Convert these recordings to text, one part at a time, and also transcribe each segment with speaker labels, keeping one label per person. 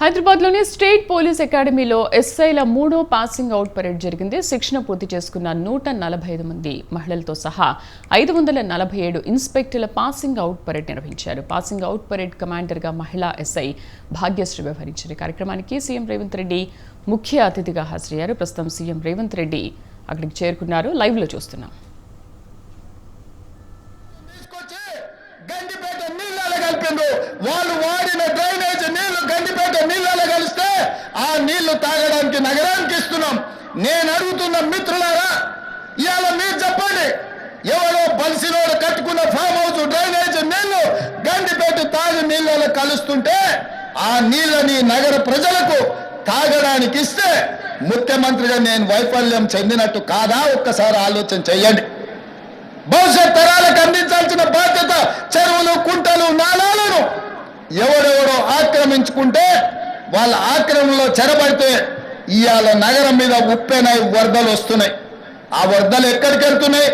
Speaker 1: హైదరాబాద్లోని state police అకాడమీలో ఎస్ఐల మూడో పాసింగ్ అవుట్ పరేడ్ జరిగింది. శిక్షణ పూర్తి చేసుకున్న నూట నలభై ఐదు మంది మహిళలతో సహా ఐదు వందల నలభై ఏడు ఇన్స్పెక్టర్ల పాసింగ్ అవుట్ పరేడ్ నిర్వహించారు. పాసింగ్ అవుట్ పరేడ్ కమాండర్గా మహిళా ఎస్ఐ భాగ్యశ్రీ వ్యవహరించిన కార్యక్రమానికి సీఎం రేవంత్ రెడ్డి ముఖ్య అతిథిగా హాజరయ్యారు. ప్రస్తుతం సీఎం రేవంత్ రెడ్డి అక్కడికి చేరుకున్నారు. లైవ్లో చూస్తున్నాం.
Speaker 2: వాళ్ళు వాడిన గండిపేట నీళ్ళలో కలిస్తే ఆ నీళ్ళు తాగడానికి నగరానికి ఇస్తున్నాం. నేను అడుగుతున్న మిత్రులారా ఇవాళ మీరు చెప్పండి ఎవరో బలిసినోడు కట్టుకున్న ఫామ్ హౌస్ డ్రైనేజ్ నీళ్ళు గండిపేట తాగి నీళ్ళలో కలుస్తుంటే ఆ నీళ్ళని నగర ప్రజలకు తాగడానికి ఇస్తే ముఖ్యమంత్రిగా నేను వైఫల్యం చెందినట్టు కాదా? ఒక్కసారి ఆలోచన చెయ్యండి. భవిష్యత్ తరాలకు అందించాల్సిన బాధ్యత చెరువులు కుంటలు నాలాలను ఎవడెవడో ఆక్రమించుకుంటే వాళ్ళ ఆక్రమణలో చెరబడితే ఇవాళ నగరం మీద ఉప్పెనై వరదలు వస్తున్నాయి. ఆ వరదలు ఎక్కడికి వెళ్తున్నాయి?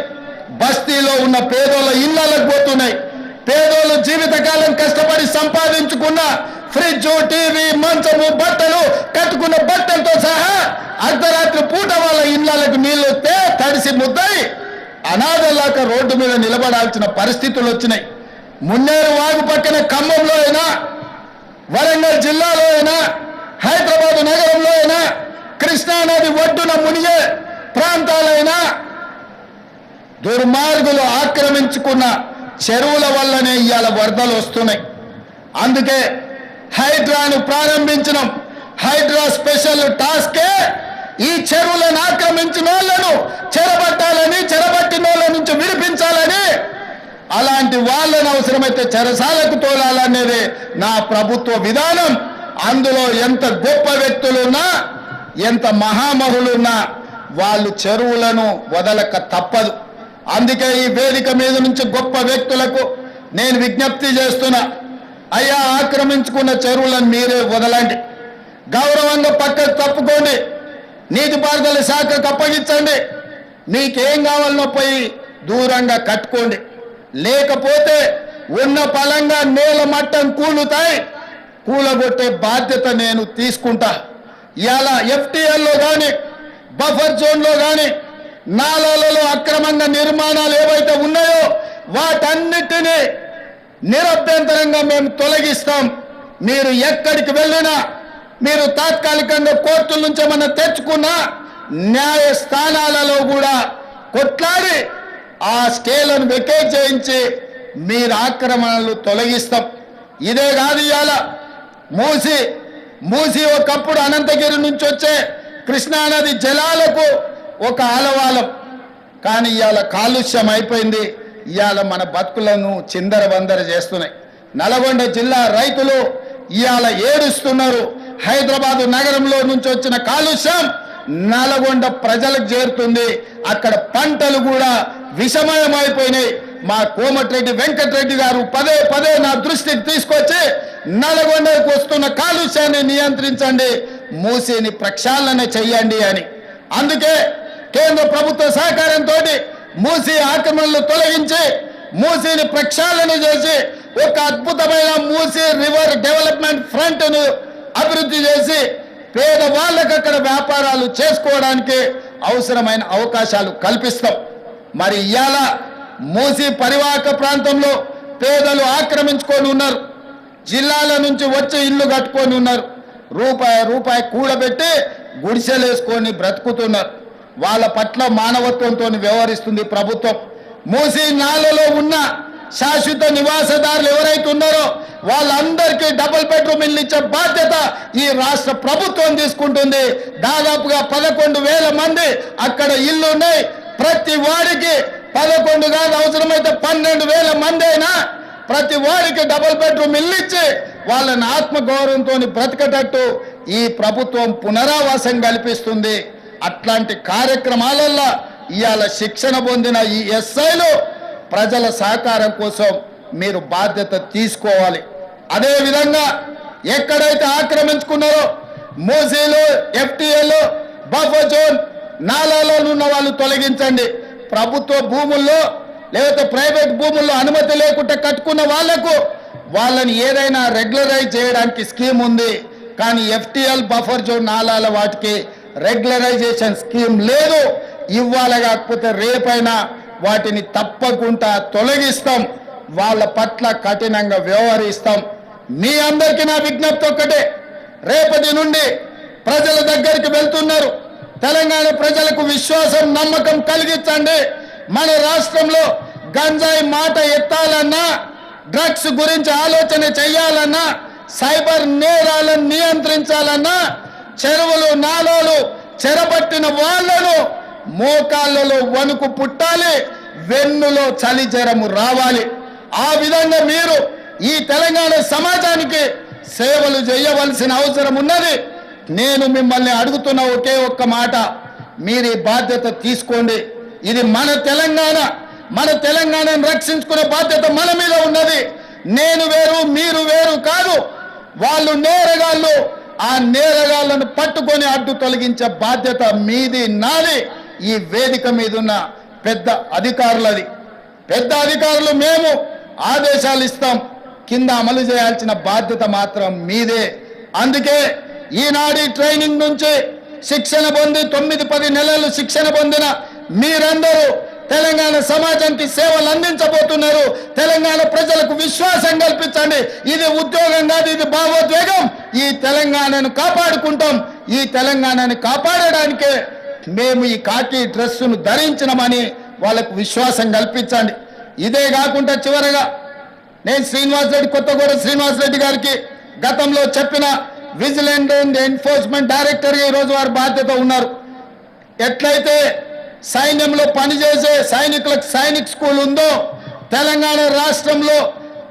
Speaker 2: బస్తీలో ఉన్న పేదోళ్ళ ఇళ్ళకు పోతున్నాయి. పేదోళ్ళు జీవితకాలం కష్టపడి సంపాదించుకున్న ఫ్రిడ్జ్ టీవీ మంచము బట్టలు కట్టుకున్న బట్టలతో సహా అర్ధరాత్రి పూట వాళ్ళ ఇళ్ళకు నీళ్ళు వస్తే తడిసి ముద్దయి అనాథలాక రోడ్డు మీద నిలబడాల్సిన పరిస్థితులు వచ్చినాయి. మున్నేరు వాగు పక్కన ఖమ్మంలో అయినా వరంగల్ జిల్లాలో అయినా హైదరాబాద్ నగరంలో అయినా కృష్ణానది ఒడ్డున మునిగే ప్రాంతాలైనా దుర్మార్గులు ఆక్రమించుకున్న చెరువుల వల్లనే ఇవాళ వరదలు వస్తున్నాయి. అందుకే హైడ్రాను ప్రారంభించడం హైడ్రా స్పెషల్ టాస్కే ఈ చెరువులను ఆక్రమించిన వాళ్ళను చెరబట్టాలని చెరబట్టిన వాళ్ళ నుంచి విడిపించాలని అలాంటి వాళ్ళని అవసరమైతే చెరసాలకు తోలాలనేది నా ప్రభుత్వ విధానం. అందులో ఎంత గొప్ప వ్యక్తులున్నా ఎంత మహామహులున్నా వాళ్ళు చెరువులను వదలక తప్పదు. అందుకే ఈ వేదిక మీద నుంచి గొప్ప వ్యక్తులకు నేను విజ్ఞప్తి చేస్తున్నా అయ్యా ఆక్రమించుకున్న చెరువులను మీరే వదలండి. గౌరవంగా పక్కకు తప్పుకోండి. నీటిపారుదల శాఖకు అప్పగించండి. మీకేం కావాలనో పోయి దూరంగా కట్టుకోండి. లేకపోతే ఉన్న పలంగా నేల మట్టం కూలుతాయి. కూలగొట్టే బాధ్యత నేను తీసుకుంటా. ఇలా ఎఫ్టీఎల్లో కానీ బఫర్ జోన్లో కానీ నాలాలలో అక్రమంగా నిర్మాణాలు ఏవైతే ఉన్నాయో వాటన్నిటినీ నిరభ్యంతరంగా మేము తొలగిస్తాం. మీరు ఎక్కడికి వెళ్ళినా మీరు తాత్కాలికంగా కోర్టుల నుంచి ఏమన్నా తెచ్చుకున్నా న్యాయస్థానాలలో కూడా కొట్లాడి ఆ స్కేలను వెకేట్ చేయించి మీరు ఆక్రమణలు తొలగిస్తాం. ఇదే కాదు ఇవాళ మూసి మూసి ఒకప్పుడు అనంతగిరి నుంచి వచ్చే కృష్ణానది జలాలకు ఒక ఆలవాలం. కానీ ఇవాళ కాలుష్యం అయిపోయింది. ఇవాళ మన బతుకులను చిందర బందర చేస్తున్నాయి. నల్గొండ జిల్లా రైతులు ఇవాళ ఏడుస్తున్నారు. హైదరాబాదు నగరంలో నుంచి వచ్చిన కాలుష్యం నల్గొండ ప్రజలకు చేరుతుంది. అక్కడ పంటలు కూడా విషమయమైపోయినాయి. మా కోమటిరెడ్డి వెంకటరెడ్డి గారు పదే పదే నా దృష్టికి తీసుకొచ్చి నల్గొండకు వస్తున్న కాలుష్యాన్ని నియంత్రించండి మూసిని ప్రక్షాళన చెయ్యండి అని. అందుకే కేంద్ర ప్రభుత్వ సహకారంతో మూసి ఆక్రమణలు తొలగించి మూసిని ప్రక్షాళన చేసి ఒక అద్భుతమైన మూసి రివర్ డెవలప్మెంట్ ఫ్రంట్ను అభివృద్ధి చేసి పేదవాళ్ళకి అక్కడ వ్యాపారాలు చేసుకోవడానికి అవసరమైన అవకాశాలు కల్పిస్తాం. మరి ఇవాళ మూసి పరివాహక ప్రాంతంలో పేదలు ఆక్రమించుకొని ఉన్నారు. జిల్లాల నుంచి వచ్చి ఇల్లు కట్టుకొని ఉన్నారు. రూపాయి రూపాయి కూడబెట్టి గుడిసెలేసుకొని బ్రతుకుతున్నారు. వాళ్ళ పట్ల మానవత్వంతో వ్యవహరిస్తుంది ప్రభుత్వం. మూసి నాలలో ఉన్న శాశ్వత నివాసదారులు ఎవరైతే ఉన్నారో వాళ్ళందరికీ డబుల్ బెడ్రూమ్ ఇల్లు ఇచ్చే బాధ్యత ఈ రాష్ట్ర ప్రభుత్వం తీసుకుంటుంది. దాదాపుగా పదకొండు వేల మంది అక్కడ ఇల్లు ఉన్నాయి. ప్రతి వాడికి పదకొండు కాదు అవసరమైతే పన్నెండు వేల మంది అయినా ప్రతి వాడికి డబుల్ బెడ్రూమ్ ఇల్లు ఇచ్చి వాళ్ళని ఆత్మగౌరవంతో బ్రతకటట్టు ఈ ప్రభుత్వం పునరావాసం కల్పిస్తుంది. అట్లాంటి కార్యక్రమాలల్లో ఇవాళ శిక్షణ పొందిన ఈ ఎస్ఐలు ప్రజల సహకారం కోసం మీరు బాధ్యత తీసుకోవాలి. అదే విధంగా ఎక్కడైతే ఆక్రమించుకున్నారో మోసీలు ఎఫ్టీఏలు బఫర్ జోన్ నాలాలో ఉన్న వాళ్ళు తొలగించండి. ప్రభుత్వ భూముల్లో లేకపోతే ప్రైవేట్ భూముల్లో అనుమతి లేకుండా కట్టుకున్న వాళ్ళకు వాళ్ళని ఏదైనా రెగ్యులరైజ్ చేయడానికి స్కీమ్ ఉంది. కానీ ఎఫ్టీఎల్ బఫర్ జోన్ నాలాల వాటికి రెగ్యులరైజేషన్ స్కీమ్ లేదు. ఇవ్వాలి కాకపోతే రేపైనా వాటిని తప్పకుండా తొలగిస్తాం. వాళ్ళ పట్ల కఠినంగా వ్యవహరిస్తాం. మీ అందరికీ నా విజ్ఞప్తి ఒక్కటే. రేపటి నుండి ప్రజల దగ్గరికి వెళ్తున్నారు. తెలంగాణ ప్రజలకు విశ్వాసం నమ్మకం కలిగించండి. మన రాష్ట్రంలో గంజాయి మాట ఎత్తాలన్నా డ్రగ్స్ గురించి ఆలోచన చేయాలన్నా సైబర్ నేరాలను నియంత్రించాలన్నా చెరువులు నాలోలు చెరబట్టిన వాళ్ళను మోకాళ్ళలో వణుకు పుట్టాలి వెన్నులో చలి జ్వరము రావాలి. ఆ విధంగా మీరు ఈ తెలంగాణ సమాజానికి సేవలు చేయవలసిన అవసరం ఉన్నది. నేను మిమ్మల్ని అడుగుతున్న ఒకే ఒక్క మాట మీరు ఈ బాధ్యత తీసుకోండి. ఇది మన తెలంగాణ మన తెలంగాణను రక్షించుకునే బాధ్యత మన మీద ఉన్నది. నేను వేరు మీరు వేరు కాదు. వాళ్ళు నేరగాళ్ళు ఆ నేరగాళ్ళను పట్టుకొని అడ్డు తొలగించే బాధ్యత మీది నాది. ఈ వేదిక మీద ఉన్న పెద్ద అధికారులది. పెద్ద అధికారులు మేము ఆదేశాలు ఇస్తాం. కింద అమలు చేయాల్సిన బాధ్యత మాత్రం మీదే. అందుకే ఈనాడు ట్రైనింగ్ నుంచి శిక్షణ పొంది తొమ్మిది పది నెలలు శిక్షణ పొందిన మీరందరూ తెలంగాణ సమాజానికి సేవలు అందించబోతున్నారు. తెలంగాణ ప్రజలకు విశ్వాసం కల్పించండి. ఇది ఉద్యోగం కాదు ఇది భావోద్వేగం. ఈ తెలంగాణను కాపాడుకుంటాం. ఈ తెలంగాణని కాపాడడానికే మేము ఈ కాకి డ్రెస్సును ధరించినమని వాళ్ళకు విశ్వాసం కల్పించండి. ఇదే కాకుండా చివరగా నేను శ్రీనివాస్ రెడ్డి కొత్తగూడ శ్రీనివాస్ రెడ్డి గారికి గతంలో చెప్పిన విజిలెంట్ అండ్ ఎన్ఫోర్స్మెంట్ డైరెక్టర్గా ఈరోజు వారి బాధ్యత ఉన్నారు. ఎట్లయితే సైన్యంలో పనిచేసే సైనికులకు సైనిక్ స్కూల్ ఉందో తెలంగాణ రాష్ట్రంలో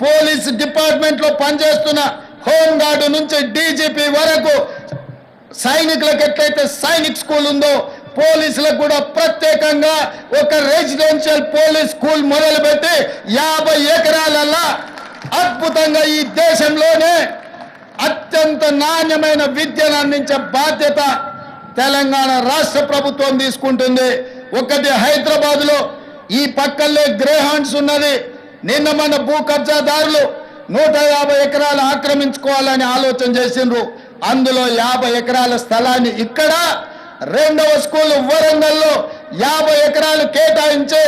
Speaker 2: పోలీస్ డిపార్ట్మెంట్లో పనిచేస్తున్న హోంగార్డు నుంచి డీజీపీ వరకు సైనికులకు ఎట్లయితే సైనిక్ స్కూల్ ఉందో పోలీసులకు కూడా ప్రత్యేకంగా ఒక రెసిడెన్షియల్ పోలీస్ స్కూల్ మొదలుపెట్టి యాభై ఎకరాలల్లా అద్భుతంగా ఈ దేశంలోనే అత్యంత నాణ్యమైన విద్యను అందించే బాధ్యత తెలంగాణ రాష్ట్ర ప్రభుత్వం తీసుకుంటుంది. ఒకటి హైదరాబాద్లో ఈ పక్కల్లే గ్రేహాండ్స్ ఉన్నది. నిన్న మన భూ కబ్జాదారులు నూట యాభై ఎకరాలు ఆక్రమించుకోవాలని ఆలోచన చేసిండ్రు. అందులో యాభై ఎకరాల స్థలాన్ని ఇక్కడ రెండవ స్కూల్ వరంగల్లో యాభై ఎకరాలు కేటాయించే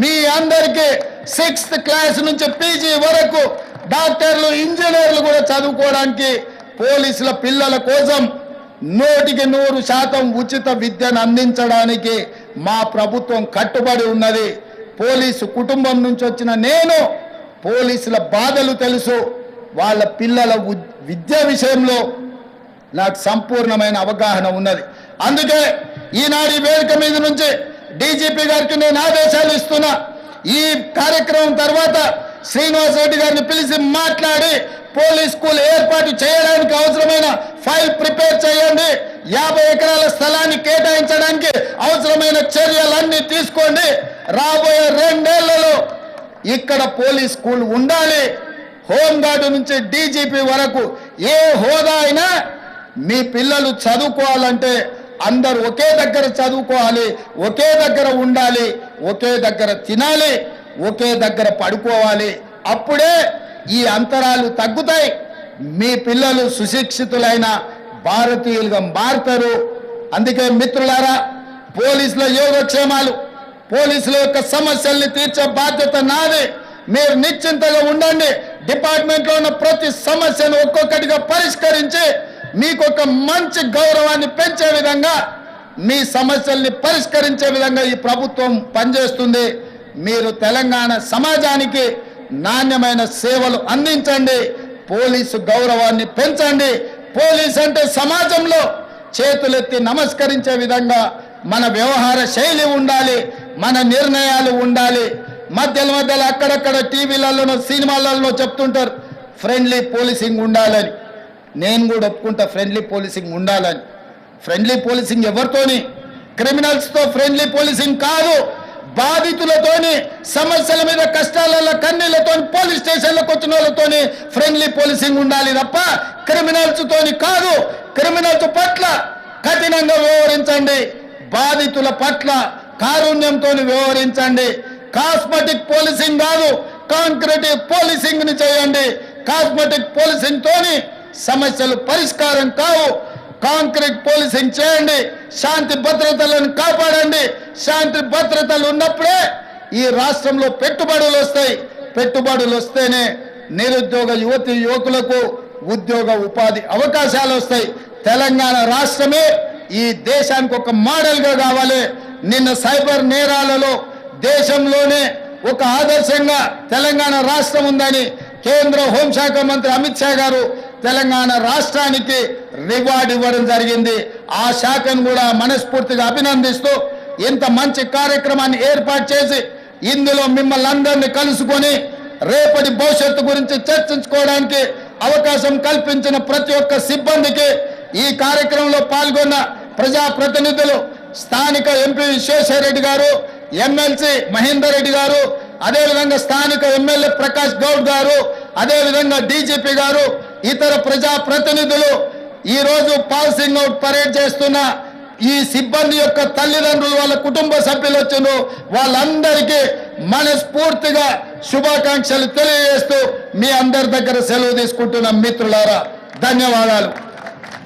Speaker 2: మీ అందరికీ సిక్స్త్ క్లాస్ నుంచి పీజీ వరకు డాక్టర్లు ఇంజనీర్లు కూడా చదువుకోవడానికి పోలీసుల పిల్లల కోసం నూటికి నూరు శాతం ఉచిత విద్యను అందించడానికి మా ప్రభుత్వం కట్టుబడి ఉన్నది. పోలీసు కుటుంబం నుంచి వచ్చిన నేను పోలీసుల బాధలు తెలుసు. వాళ్ళ పిల్లల విద్య విషయంలో నాకు సంపూర్ణమైన అవగాహన ఉన్నది. అందుకే ఈనాడు వేదిక మీద నుంచి డీజీపీ గారికి నేను ఆదేశాలు ఇస్తున్నా. ఈ కార్యక్రమం తర్వాత శ్రీనివాస్ రెడ్డి గారిని పిలిచి మాట్లాడి పోలీస్ స్కూల్ ఏర్పాటు చేయడానికి అవసరమైన ఫైల్ ప్రిపేర్ చేయండి. యాభై ఎకరాల స్థలాన్ని కేటాయించడానికి అవసరమైన చర్యలన్నీ తీసుకోండి. రాబోయే రెండేళ్ళలో ఇక్కడ పోలీస్ స్కూల్ ఉండాలి. హోంగార్డు నుంచి డీజీపీ వరకు ఏ హోదా అయినా మీ పిల్లలు చదువుకోవాలంటే అందరు ఒకే దగ్గర చదువుకోవాలి ఒకే దగ్గర ఉండాలి ఒకే దగ్గర తినాలి ఒకే దగ్గర పడుకోవాలి. అప్పుడే ఈ అంతరాలు తగ్గుతాయి. మీ పిల్లలు సుశిక్షితులైన భారతీయులుగా మారుతారు. అందుకే మిత్రులారా పోలీసుల యోగక్షేమాలు పోలీసుల యొక్క సమస్యల్ని తీర్చే బాధ్యత నాది. మీరు నిశ్చింతగా ఉండండి. డిపార్ట్మెంట్లో ఉన్న ప్రతి సమస్యను ఒక్కొక్కటిగా పరిష్కరించి మీకు ఒక మంచి గౌరవాన్ని పెంచే విధంగా మీ సమస్యల్ని పరిష్కరించే విధంగా ఈ ప్రభుత్వం పనిచేస్తుంది. మీరు తెలంగాణ సమాజానికి నాణ్యమైన సేవలు అందించండి. పోలీసు గౌరవాన్ని పెంచండి. పోలీస్ అంటే సమాజంలో చేతులెత్తి నమస్కరించే విధంగా మన వ్యవహార శైలి ఉండాలి మన నిర్ణయాలు ఉండాలి. మధ్యలో మధ్యలో అక్కడక్కడ టీవీలలోనో సినిమాలలో చెప్తుంటారు ఫ్రెండ్లీ పోలీసింగ్ ఉండాలని. నేను కూడా ఒప్పుకుంటా ఫ్రెండ్లీ పోలీసింగ్ ఉండాలని. ఫ్రెండ్లీ పోలీసింగ్ ఎవరితోని? క్రిమినల్స్తో ఫ్రెండ్లీ పోలీసింగ్ కాదు. బాధితులతోని సమస్యల మీద కష్టాలలో కన్నీళ్ళతో పోలీస్ స్టేషన్లకు వచ్చిన వాళ్ళతోని ఫ్రెండ్లీ పోలీసింగ్ ఉండాలి తప్ప క్రిమినల్స్ తోని కాదు. క్రిమినల్స్ పట్ల కఠినంగా వ్యవహరించండి. బాధితుల పట్ల కారుణ్యంతో వ్యవహరించండి. కాస్మెటిక్ పోలీసింగ్ కాదు కాంక్రీటివ్ పోలీసింగ్ని చేయండి. కాస్మెటిక్ పోలీసింగ్ తోని సమస్యలు పరిష్కారం కావు. కాంక్రీట్ పోలీసింగ్ చేయండి శాంతి భద్రతలను కాపాడండి. శాంతి భద్రతలు ఉన్నప్పుడే ఈ రాష్ట్రంలో పెట్టుబడులు వస్తాయి. పెట్టుబడులు వస్తేనే నిరుద్యోగ యువతి యువకులకు ఉద్యోగ ఉపాధి అవకాశాలు వస్తాయి. తెలంగాణ రాష్ట్రమే ఈ దేశానికి ఒక మోడల్గా కావాలి. నిన్న సైబర్ నేరాలలో దేశంలోనే ఒక ఆదర్శంగా తెలంగాణ రాష్ట్రం ఉందని కేంద్ర హోంశాఖ మంత్రి అమిత్ షా గారు తెలంగాణ రాష్ట్రానికి రివార్డ్ ఇవ్వడం జరిగింది. ఆ శాఖను కూడా మనస్ఫూర్తిగా అభినందిస్తూ ఇంత మంచి కార్యక్రమాన్ని ఏర్పాటు చేసి ఇందులో మిమ్మల్ని అందరినీ కలుసుకొని రేపటి భవిష్యత్తు గురించి చర్చించుకోవడానికి అవకాశం కల్పించిన ప్రతి ఒక్క సిబ్బందికి ఈ కార్యక్రమంలో పాల్గొన్న ప్రజాప్రతినిధులు స్థానిక ఎంపీ విశ్వేశ్వరరెడ్డి గారు ఎమ్మెల్సీ మహేందర్ రెడ్డి గారు అదేవిధంగా స్థానిక ఎమ్మెల్యే ప్రకాష్ గౌడ్ గారు అదేవిధంగా డీజీపీ గారు ఇతర ప్రజా ప్రతినిధులు ఈరోజు పాసింగ్ అవుట్ పరేడ్ చేస్తున్న ఈ సిబ్బంది యొక్క తల్లిదండ్రులు వాళ్ళ కుటుంబ సభ్యులు వచ్చిండ్రు. వాళ్ళందరికీ మనస్ఫూర్తిగా శుభాకాంక్షలు తెలియజేస్తూ మీ అందరి దగ్గర సెలవు తీసుకుంటున్న మిత్రులారా ధన్యవాదాలు.